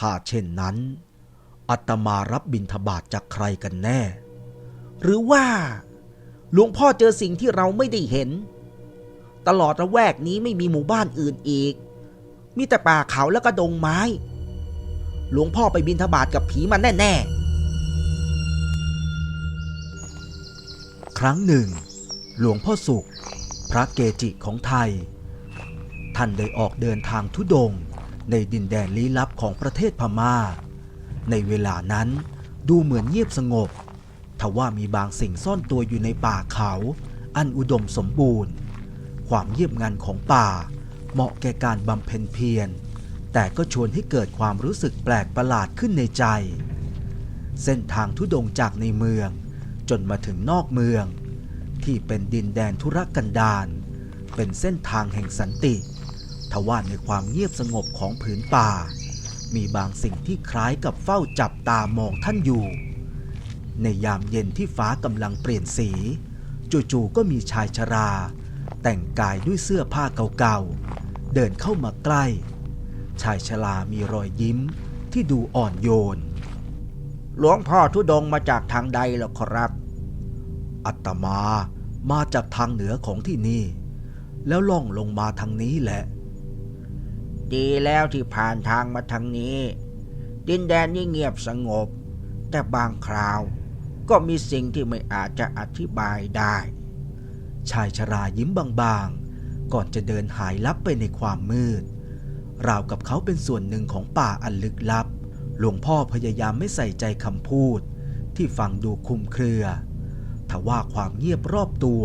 ถ้าเช่นนั้นอัตมารับบิณฑบาตจากใครกันแน่ หรือว่าหลวงพ่อเจอสิ่งที่เราไม่ได้เห็น ตลอดระแวกนี้ไม่มีหมู่บ้านอื่นอีก มีแต่ป่าเขาแล้วก็ดงไม้ หลวงพ่อไปบินทบาทกับผีมันแน่ ๆ ครั้งหนึ่ง หลวงพ่อสุข พระเกจิของไทย ท่านได้ออกเดินทางทุดง ในดินแดนลี้ลับของประเทศพม่า ในเวลานั้นดูเหมือนเงียบสงบ ทว่ามีบางสิ่งซ่อนตัวอยู่ในป่าเขา อันอุดมสมบูรณ์ ความเงียบงันของป่า เหมาะแก่การบำเพ็ญเพียร แต่ก็ชวนให้เกิดความรู้สึกแปลกประหลาดขึ้นในใจ เส้นทางทุดงค์จากในเมือง จนมาถึงนอกเมือง ที่เป็นดินแดนธุรกันดารเป็นเส้นทางแห่งสันติ ทว่าในความเงียบสงบของผืนป่า มีบางสิ่งที่คล้ายกับเฝ้าจับตามองท่านอยู่ ในยามเย็นที่ฟ้ากำลังเปลี่ยนสี จู่ๆก็มีชายชรา แต่งกายด้วยเสื้อผ้าเก่าๆ เดินเข้ามาใกล้ ชายชรามีรอยยิ้มที่ดูอ่อนโยน หลวงพ่อทุดงมาจากทางใดหรอครับ อัตมามาจากทางเหนือของที่นี่ แล้วล่องลงมาทางนี้แหละ ดีแล้วที่ผ่านทางมาทางนี้ ดินแดนนี่เงียบสงบ แต่บางคราวก็มีสิ่งที่ไม่อาจจะอธิบายได้ ชายชรายิ้มบางๆ ก่อนจะเดินหายลับไปในความมืด ราวกับเขาเป็นส่วนหนึ่งของป่าอันลึกลับ หลวงพ่อพยายามไม่ใส่ใจคำพูด ที่ฟังดูคุมเครือทว่าความเงียบรอบตัว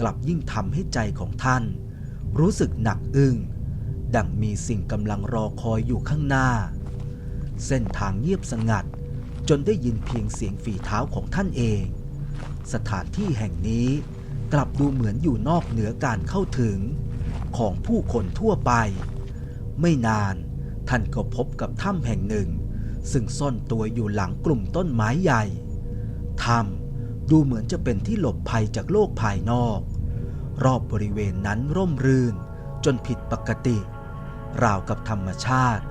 กลับยิ่งทำให้ใจของท่าน รู้สึกหนักอึ้ง ดังมีสิ่งกำลังรอคอยอยู่ข้างหน้า เส้นทางเงียบสงัด จนได้ยินเพียงเสียงฝีเท้าของท่านเอง สถานที่แห่งนี้กลับดูเหมือนอยู่นอกเหนือการเข้าถึง ของผู้คนทั่วไป ไม่นานท่านก็พบกับถ้ำแห่งหนึ่ง ซึ่งซ่อนตัวอยู่หลังกลุ่มต้นไม้ใหญ่ ถ้ำดูเหมือนจะเป็นที่หลบภัยจากโลกภายนอก รอบบริเวณนั้นร่มรื่นจนผิดปกติ ราวกับธรรมชาติ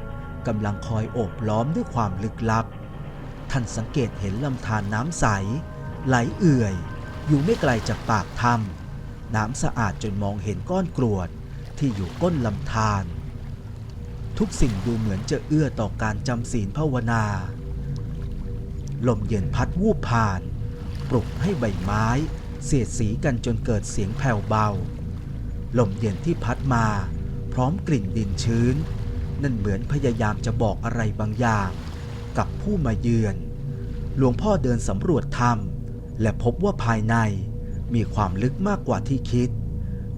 กำลังคอยโอบล้อมด้วยความลึกลับ ท่านสังเกตเห็นลำธารน้ำใส ไหลเอื่อย อยู่ไม่ไกลจากปากถ้ำน้ำสะอาดจนมองเห็นก้อนกรวดที่อยู่ก้นลำธารทุกสิ่งดูเหมือนจะเอื้อต่อการจำศีลภาวนา ลมเย็นพัดวูบผ่าน ปลุกให้ใบไม้ เสียดสีกันจนเกิดเสียงแผ่วเบา ลมเย็นที่พัดมา พร้อมกลิ่นดินชื้น นั่นเหมือนพยายามจะบอกอะไรบางอย่าง กับผู้มาเยือน หลวงพ่อเดินสำรวจถ้ำและพบว่าภายในมีความลึกมากกว่าที่คิด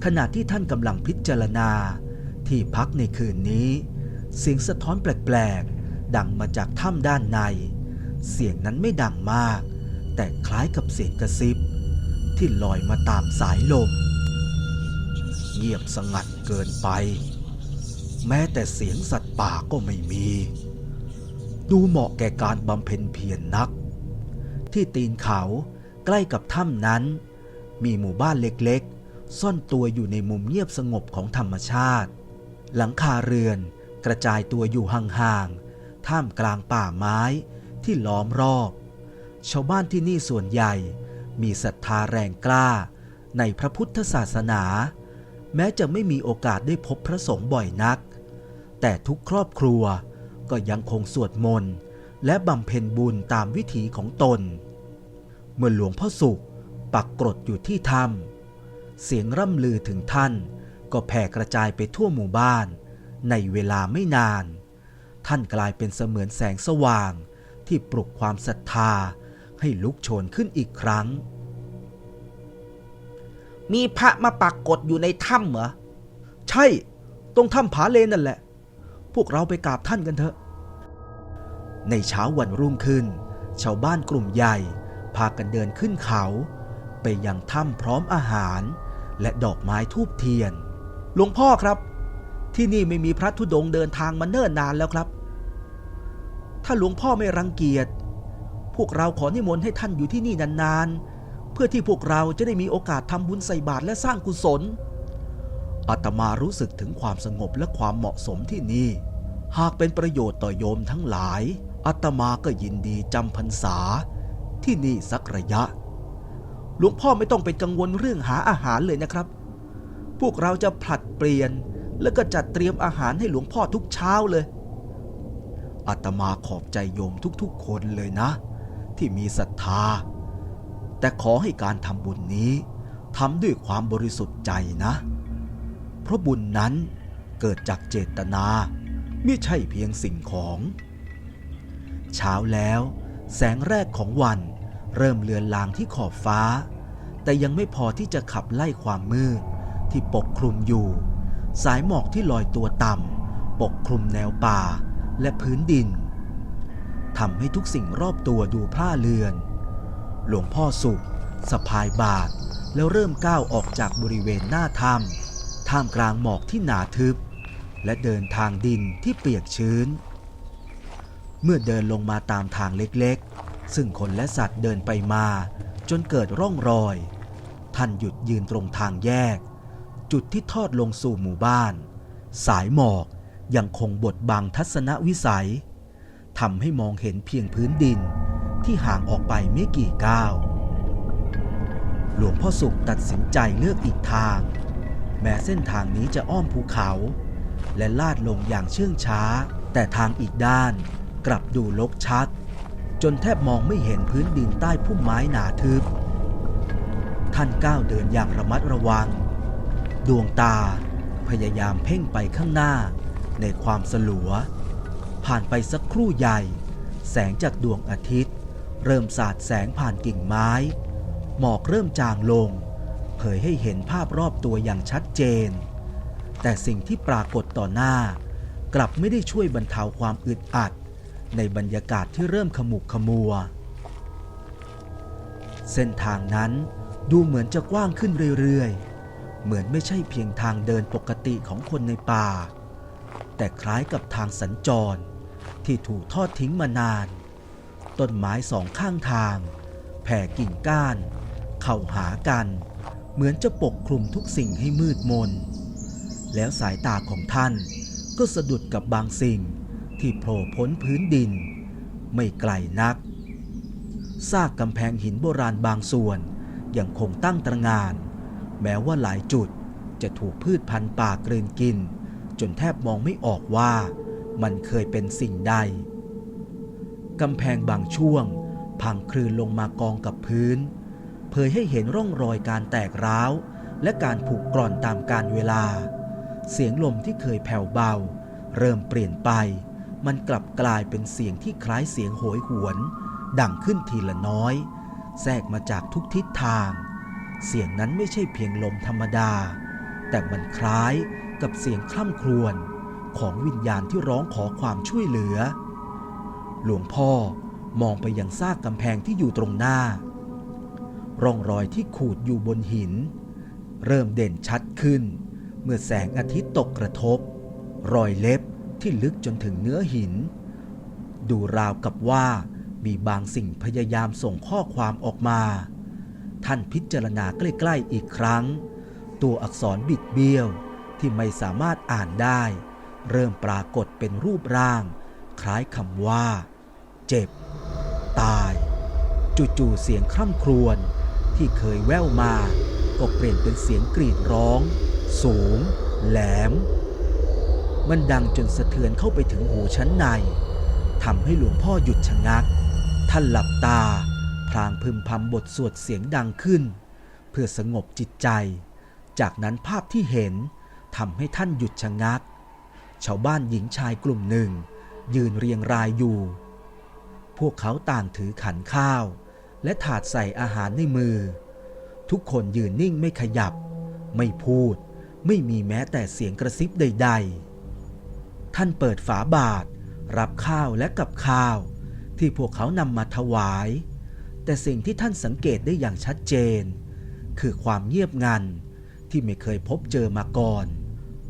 ขณะที่ท่านกำลังพิจารณา ที่พักในคืนนี้ เสียงสะท้อนแปลกๆ ดังมาจากถ้ำด้านใน เสียงนั้นไม่ดังมาก แต่คล้ายกับเสียงกระซิบ ที่ลอยมาตามสายลม เงียบสงัดเกินไป แม้แต่เสียงสัตว์ป่าก็ไม่มี ดูเหมาะแก่การบำเพ็ญเพียรนนัก ที่ตีนเขาใกล้กับถ้ำนั้น มีหมู่บ้านเล็กๆ ซ่อนตัวอยู่ในมุมเงียบสงบของธรรมชาติ หลังคาเรือนกระจายตัวอยู่ห่างๆ ท่ามกลางป่าไม้ที่ล้อมรอบ ชาวบ้านที่นี่ส่วนใหญ่มีศรัทธาแรงกล้าในพระพุทธศาสนา แม้จะไม่มีโอกาสได้พบพระสงฆ์บ่อยนัก แต่ทุกครอบครัวก็ยังคงสวดมนต์และบำเพ็ญบุญตามวิถีของตน เมื่อหลวงพ่อสุขปักกรดอยู่ที่ถ้ำเสียงร่ำลือถึงท่านก็แผ่กระจายไปทั่วหมู่บ้าน ในเวลาไม่นาน ท่านกลายเป็นเสมือนแสงสว่างที่ปลุกความศรัทธาให้ลุกโชนขึ้นอีกครั้ง มีพระมาปักกดอยู่ในถ้ำเหรอ ใช่ ตรงถ้ำผาเลนนั่นแหละ พวกเราไปกราบท่านกันเถอะ ในเช้าวันรุ่งขึ้น ชาวบ้านกลุ่มใหญ่ พากันเดินขึ้นเขา ไปยังถ้ำพร้อมอาหาร และดอกไม้ทูบเทียน หลวงพ่อครับ ที่นี่ไม่มีพระธุดงเดินทางมาเนิ่นนานแล้วครับ ถ้าหลวงพ่อไม่รังเกียจ พวกเราขอนิมนต์ให้ท่านอยู่ที่นี่นานๆ เพื่อที่พวกเราจะได้มีโอกาสทำบุญใส่บาตรและสร้างกุศลอาตมารู้สึกถึงความสงบและความเหมาะสมที่นี่ หากเป็นประโยชน์ต่อโยมทั้งหลายอาตมาก็ยินดีจำพรรษา ที่นี่สักระยะ หลวงพ่อไม่ต้องเป็นกังวลเรื่องหาอาหารเลยนะครับ พวกเราจะผลัดเปลี่ยนแล้วก็จัดเตรียมอาหารให้หลวงพ่อทุกเช้าเลยอาตมาขอบใจโยมทุกๆคนเลยนะ ที่มีศรัทธา แต่ขอให้การทำบุญนี้ทำด้วยความบริสุทธิ์ใจนะ เพราะบุญนั้นเกิดจากเจตนาไม่ใช่เพียงสิ่งของ เช้าแล้ว แสงแรกของวันเริ่มเลือนลางที่ขอบฟ้า แต่ยังไม่พอที่จะขับไล่ความมืดที่ปกคลุมอยู่ สายหมอกที่ลอยตัวต่ำปกคลุมแนวป่าและพื้นดินทำให้ทุกสิ่งรอบตัวดูพร่าเลือน หลวงพ่อสุขสะพายบาทแล้วเริ่มก้าวออกจากบริเวณหน้าถ้ำท่ามกลางหมอกที่หนาทึบ และเดินทางดินที่เปียกชื้น เมื่อเดินลงมาตามทางเล็กๆ ซึ่งคนและสัตว์เดินไปมา จนเกิดร่องรอย ท่านหยุดยืนตรงทางแยก จุดที่ทอดลงสู่หมู่บ้าน สายหมอกยังคงบดบังทัศนวิสัยทำให้มองเห็นเพียงพื้นดิน ที่ห่างออกไปไม่กี่ก้าว หลวงพ่อสุขตัดสินใจเลือกอีกทาง แม้เส้นทางนี้จะอ้อมภูเขา และลาดลงอย่างเชื่องช้า แต่ทางอีกด้านกลับดูลกชัด จนแทบมองไม่เห็นพื้นดินใต้พุ่มไม้หนาทึบ ท่านก้าวเดินอย่างระมัดระวัง ดวงตาพยายามเพ่งไปข้างหน้าในความสลัว ผ่านไปสักครู่ใหญ่ แสงจากดวงอาทิตย์ เริ่มสาดแสงผ่านกิ่งไม้ หมอกเริ่มจางลง เผยให้เห็นภาพรอบตัวอย่างชัดเจน แต่สิ่งที่ปรากฏต่อหน้า กลับไม่ได้ช่วยบรรเทาความอึดอัด ในบรรยากาศที่เริ่มขมุกขมัว เส้นทางนั้นดูเหมือนจะกว้างขึ้นเรื่อยๆ เหมือนไม่ใช่เพียงทางเดินปกติของคนในป่า แต่คล้ายกับทางสัญจร ที่ถูกทอดทิ้งมานาน ต้นไม้สองข้างทาง แผ่กิ่งก้าน เข้าหากัน เหมือนจะปกคลุมทุกสิ่งให้มืดมน แล้วสายตาของท่านก็สะดุดกับบางสิ่งที่โผล่พ้นพื้นดิน ไม่ไกลนักซากกำแพงหินโบราณบางส่วนยังคงตั้งตระงาน แม้ว่าหลายจุดจะถูกพืชพันธุ์ป่ากลืนกิน จนแทบมองไม่ออกว่ามันเคยเป็นสิ่งใด กำแพงบางช่วง พังคลืนลงมากองกับพื้น เผยให้เห็นร่องรอยการแตกร้าว และการผุกร่อนตามกาลเวลา เสียงลมที่เคยแผ่วเบา เริ่มเปลี่ยนไป มันกลับกลายเป็นเสียงที่คล้ายเสียงโหยหวน ดังขึ้นทีละน้อย แทรกมาจากทุกทิศทาง เสียงนั้นไม่ใช่เพียงลมธรรมดา แต่มันคล้ายกับเสียงคล่ำครวญของวิญญาณที่ร้องขอความช่วยเหลือ หลวงพ่อมองไปยังซากกำแพงที่อยู่ตรงหน้า ร่องรอยที่ขูดอยู่บนหิน เริ่มเด่นชัดขึ้น เมื่อแสงอาทิตย์ตกกระทบ รอยเล็บที่ลึกจนถึงเนื้อหิน ดูราวกับว่ามีบางสิ่งพยายามส่งข้อความออกมา ท่านพิจารณาใกล้ๆอีกครั้ง ตัวอักษรบิดเบี้ยวที่ไม่สามารถอ่านได้ เริ่มปรากฏเป็นรูปร่าง คล้ายคำว่า เจ็บ ตาย จู่ๆเสียงคร่ำครวญที่เคยแว่วมา ก็เปลี่ยนเป็นเสียงกรีดร้อง สูง แหลม มันดังจนสะเทือนเข้าไปถึงหูชั้นในทำให้หลวงพ่อหยุดชะงัก ท่านหลับตา พลางพึมพำบทสวดเสียงดังขึ้น เพื่อสงบจิตใจ จากนั้นภาพที่เห็นทำให้ท่านหยุดชะงัก ชาวบ้านหญิงชายกลุ่มหนึ่ง ยืนเรียงรายอยู่ พวกเขาต่างถือขันข้าว และถาดใส่อาหารในมือ ทุกคนยืนนิ่งไม่ขยับ ไม่พูด ไม่มีแม้แต่เสียงกระซิบใด ๆ ท่านเปิดฝาบาท รับข้าวและกับข้าว ที่พวกเขานำมาถวาย แต่สิ่งที่ท่านสังเกตได้อย่างชัดเจน คือความเงียบงันที่ไม่เคยพบเจอมาก่อน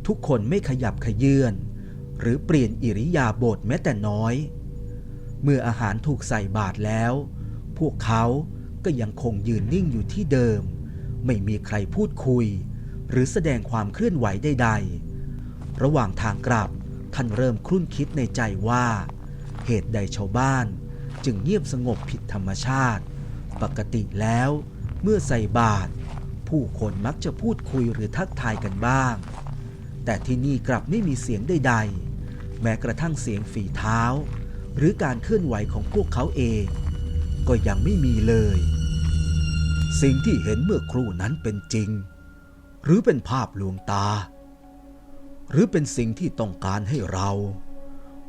ทุกคนไม่ขยับขยื่นหรือเปลี่ยนอิริยาบถแม้แต่น้อย เมื่ออาหารถูกใส่บาตรแล้ว พวกเขาก็ยังคงยืนนิ่งอยู่ที่เดิม ไม่มีใครพูดคุย หรือแสดงความเคลื่อนไหวใดๆ ระหว่างทางกลับท่านเริ่มครุ่นคิดในใจว่า เหตุใดชาวบ้าน จึงเงียบสงบผิดธรรมชาติ ปกติแล้ว เมื่อใส่บาตรผู้คนมักจะพูดคุยหรือทักทายกันบ้าง แต่ที่นี่กลับไม่มีเสียงใดๆ แม้กระทั่งเสียงฝีเท้า หรือการเคลื่อนไหวของพวกเขาเอง ก็ยังไม่มีเลย สิ่งที่เห็นเมื่อครู่นั้นเป็นจริง หรือเป็นภาพลวงตา หรือเป็นสิ่งที่ต้องการให้เรา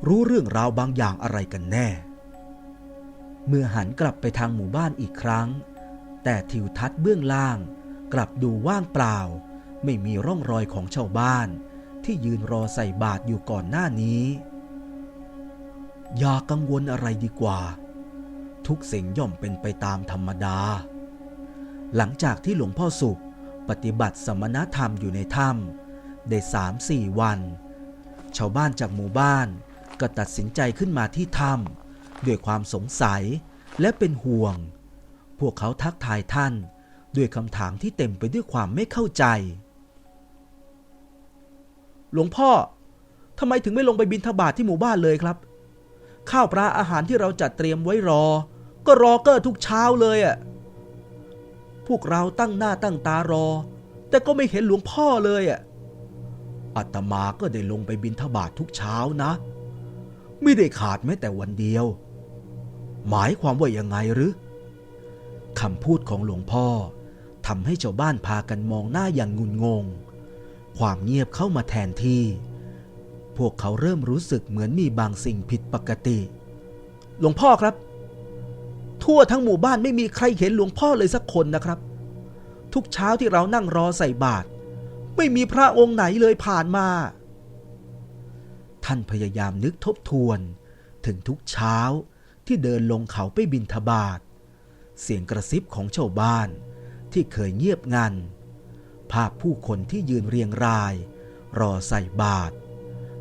รู้เรื่องราวบางอย่างอะไรกันแน่ เมื่อหันกลับไปทางหมู่บ้านอีกครั้ง แต่ทิวทัศน์เบื้องล่างกลับดูว่างเปล่า ไม่มีร่องรอยของชาวบ้านที่ยืนรอใส่บาตรอยู่ก่อนหน้านี้ อย่ากังวลอะไรดีกว่า ทุกสิ่งย่อมเป็นไปตามธรรมดา หลังจากที่หลวงพ่อสุขปฏิบัติสมณธรรมอยู่ในถ้ำได้สามสี่วัน ชาวบ้านจากหมู่บ้านก็ตัดสินใจขึ้นมาที่ถ้ำด้วยความสงสัยและเป็นห่วง พวกเขาทักทายท่านด้วยคำถามที่เต็มไปด้วยความไม่เข้าใจ หลวงพ่อทำไมถึงไม่ลงไปบินทบาทที่หมู่บ้านเลยครับ ข้าวปลาอาหารที่เราจัดเตรียมไว้รอ ก็รอเกอร์ทุกเช้าเลยอะ่ะพวกเราตั้งหน้าตั้งตารอ แต่ก็ไม่เห็นหลวงพ่อเลยอะ่ะอาตมาก็ได้ลงไปบินทบาททุกเช้านะ ไม่ได้ขาดแม้แต่วันเดียว หมายความว่ายังไงหรือคำพูดของหลวงพ่อทำให้ชาวบ้านพากันมองหน้าอย่างงุนงง ความเงียบเข้ามาแทนที่ พวกเขาเริ่มรู้สึกเหมือนมีบางสิ่งผิดปกติ หลวงพ่อครับ ทั่วทั้งหมู่บ้านไม่มีใครเห็นหลวงพ่อเลยสักคนนะครับ ทุกเช้าที่เรานั่งรอใส่บาตรไม่มีพระองค์ไหนเลยผ่านมา ท่านพยายามนึกทบทวน ถึงทุกเช้าที่เดินลงเขาไปบินทบาท เสียงกระซิบของชาวบ้านที่เคยเงียบงัน ภาพผู้คนที่ยืนเรียงราย รอใส่บาตร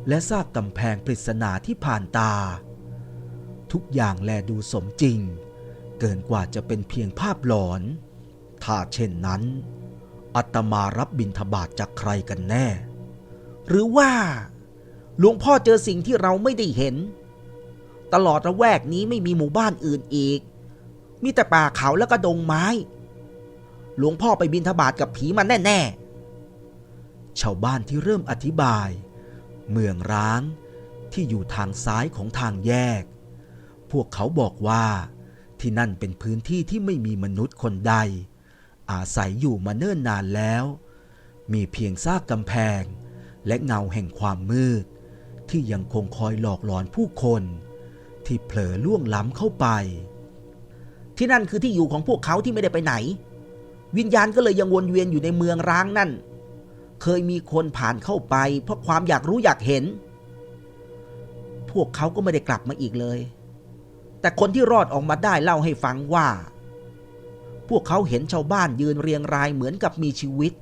และซากกำแพงปริศนาที่ผ่านตา ทุกอย่างแลดูสมจริง เกินกว่าจะเป็นเพียงภาพหลอน ถ้าเช่นนั้นอัตมารับบิณฑบาตจากใครกันแน่ หรือว่าหลวงพ่อเจอสิ่งที่เราไม่ได้เห็น ตลอดระแวกนี้ไม่มีหมู่บ้านอื่นอีก มีแต่ป่าเขาแล้วก็ดงไม้ หลวงพ่อไปบินทบาทกับผีมันแน่ชาวบ้านที่เริ่มอธิบาย เมืองร้างที่อยู่ทางซ้ายของทางแยก พวกเขาบอกว่าที่นั่นเป็นพื้นที่ที่ไม่มีมนุษย์คนใด อาศัยอยู่มาเนิ่นนานแล้ว มีเพียงซากกำแพง และเงาแห่งความมืด ที่ยังคงคอยหลอกหลอนผู้คน ที่เผลอล่วงล้ำเข้าไป ที่นั่นคือที่อยู่ของพวกเขาที่ไม่ได้ไปไหน วิญญาณก็เลยยังวนเวียนอยู่ในเมืองร้างนั่น เคยมีคนผ่านเข้าไป เพราะความอยากรู้อยากเห็น พวกเขาก็ไม่ได้กลับมาอีกเลย แต่คนที่รอดออกมาได้เล่าให้ฟังว่า พวกเขาเห็นชาวบ้านยืนเรียงรายเหมือนกับมีชีวิต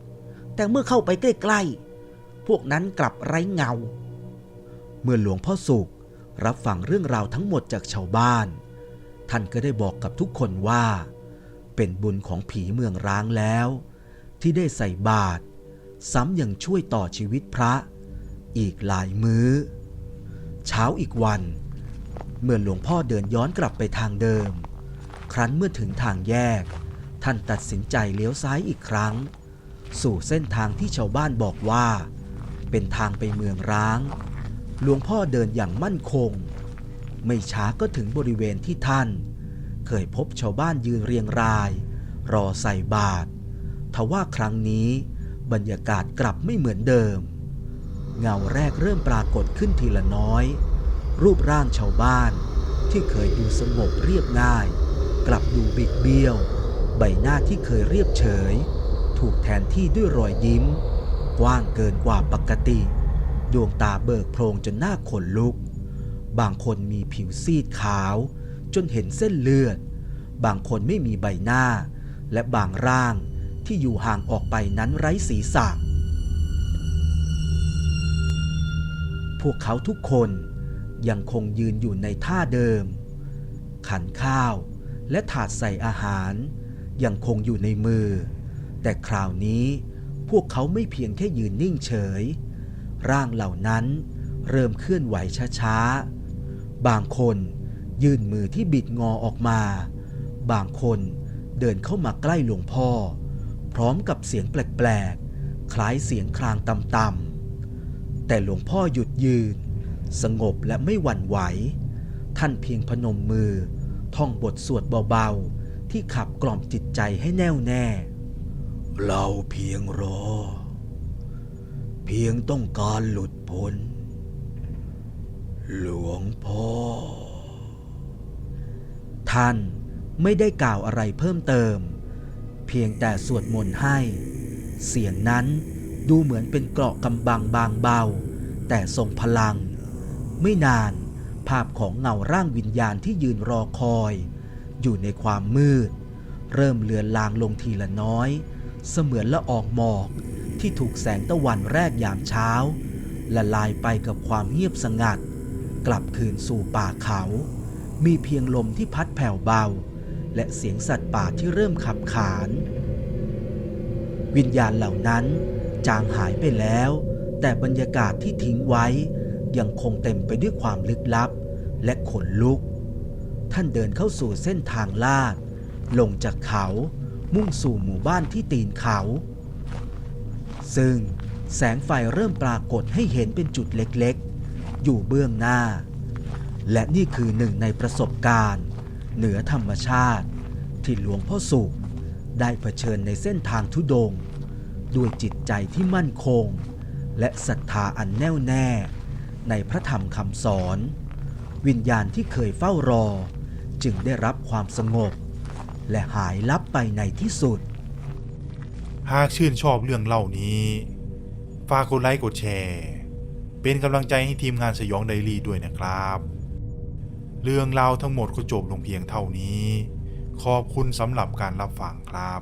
แต่เมื่อเข้าไปใกล้ๆ พวกนั้นกลับไร้เงา เมื่อหลวงพ่อสุขรับฟังเรื่องราวทั้งหมดจากชาวบ้าน ท่านก็ได้บอกกับทุกคนว่า เป็นบุญของผีเมืองร้างแล้ว ที่ได้ใส่บาตร ซ้ำยังช่วยต่อชีวิตพระ อีกหลายมื้อ เช้าอีกวัน เมื่อหลวงพ่อเดินย้อนกลับไปทางเดิม ครั้นเมื่อถึงทางแยก ท่านตัดสินใจเลี้ยวซ้ายอีกครั้ง สู่เส้นทางที่ชาวบ้านบอกว่า เป็นทางไปเมืองร้าง หลวงพ่อเดินอย่างมั่นคง ไม่ช้าก็ถึงบริเวณที่ท่าน เคยพบชาวบ้านยืนเรียงราย รอใส่บาตรทว่าครั้งนี้ บรรยากาศกลับไม่เหมือนเดิม เงาแรกเริ่มปรากฏขึ้นทีละน้อย รูปร่างชาวบ้านที่เคยดูสงบเรียบง่าย กลับดูบิดเบี้ยว ใบหน้าที่เคยเรียบเฉย ถูกแทนที่ด้วยรอยยิ้ม กว้างเกินกว่าปกติ ดวงตาเบิกโพรงจนหน้าขนลุก บางคนมีผิวซีดขาว จนเห็นเส้นเลือด บางคนไม่มีใบหน้า และบางร่าง ที่อยู่ห่างออกไปนั้นไร้ศีรษะ พวกเขาทุกคนยังคงยืนอยู่ในท่าเดิม ขันข้าวและถาดใส่อาหาร ยังคงอยู่ในมือ แต่คราวนี้พวกเขาไม่เพียงแค่ยืนนิ่งเฉย ร่างเหล่านั้นเริ่มเคลื่อนไหวช้าๆ บางคนยื่นมือที่บิดงอออกมา บางคนเดินเข้ามาใกล้หลวงพ่อ พร้อมกับเสียงแปลกๆ คล้ายเสียงครางต่ำๆ แต่หลวงพ่อหยุดยืน สงบและไม่หวั่นไหว ท่านเพียงพนมมือ ท่องบทสวดเบาๆ ที่ขับกล่อมจิตใจให้แน่วแน่ เราเพียงรอ เพียงต้องการหลุดพ้น หลวงพ่อ ท่านไม่ได้กล่าวอะไรเพิ่มเติม เพียงแต่สวดมนต์ให้ เสียงนั้นดูเหมือนเป็นเกราะกำบังบางเบา แต่ทรงพลัง ไม่นานภาพของเงาร่างวิญญาณที่ยืนรอคอย อยู่ในความมืด เริ่มเลือนลางลงทีละน้อย เสมือนละอองหมอกที่ถูกแสงตะวันแรกยามเช้าละลายไปกับความเงียบสงัด กลับคืนสู่ป่าเขา มีเพียงลมที่พัดแผ่วเบา และเสียงสัตว์ป่าที่เริ่มขับขาน วิญญาณเหล่านั้นจางหายไปแล้ว แต่บรรยากาศที่ทิ้งไว้ ยังคงเต็มไปด้วยความลึกลับ และขนลุก ท่านเดินเข้าสู่เส้นทางลาด ลงจากเขามุ่งสู่หมู่บ้านที่ตีนเขา ซึ่งแสงไฟเริ่มปรากฏให้เห็นเป็นจุดเล็กๆ อยู่เบื้องหน้า และนี่คือหนึ่งในประสบการณ์ เหนือธรรมชาติ ที่หลวงพ่อสุขได้เผชิญในเส้นทางทุดงค์ด้วยจิตใจที่มั่นคง และศรัทธาอันแน่วแน่ ในพระธรรมคำสอน วิญญาณที่เคยเฝ้ารอ จึงได้รับความสงบ และหายลับไปในที่สุด หากชื่นชอบเรื่องเล่านี้ ฝากกดไลค์กดแชร์ เป็นกำลังใจให้ทีมงานสยองไดรี่ด้วยนะครับ เรื่องราวทั้งหมดก็จบลงเพียงเท่านี้ ขอบคุณสำหรับการรับฟังครับ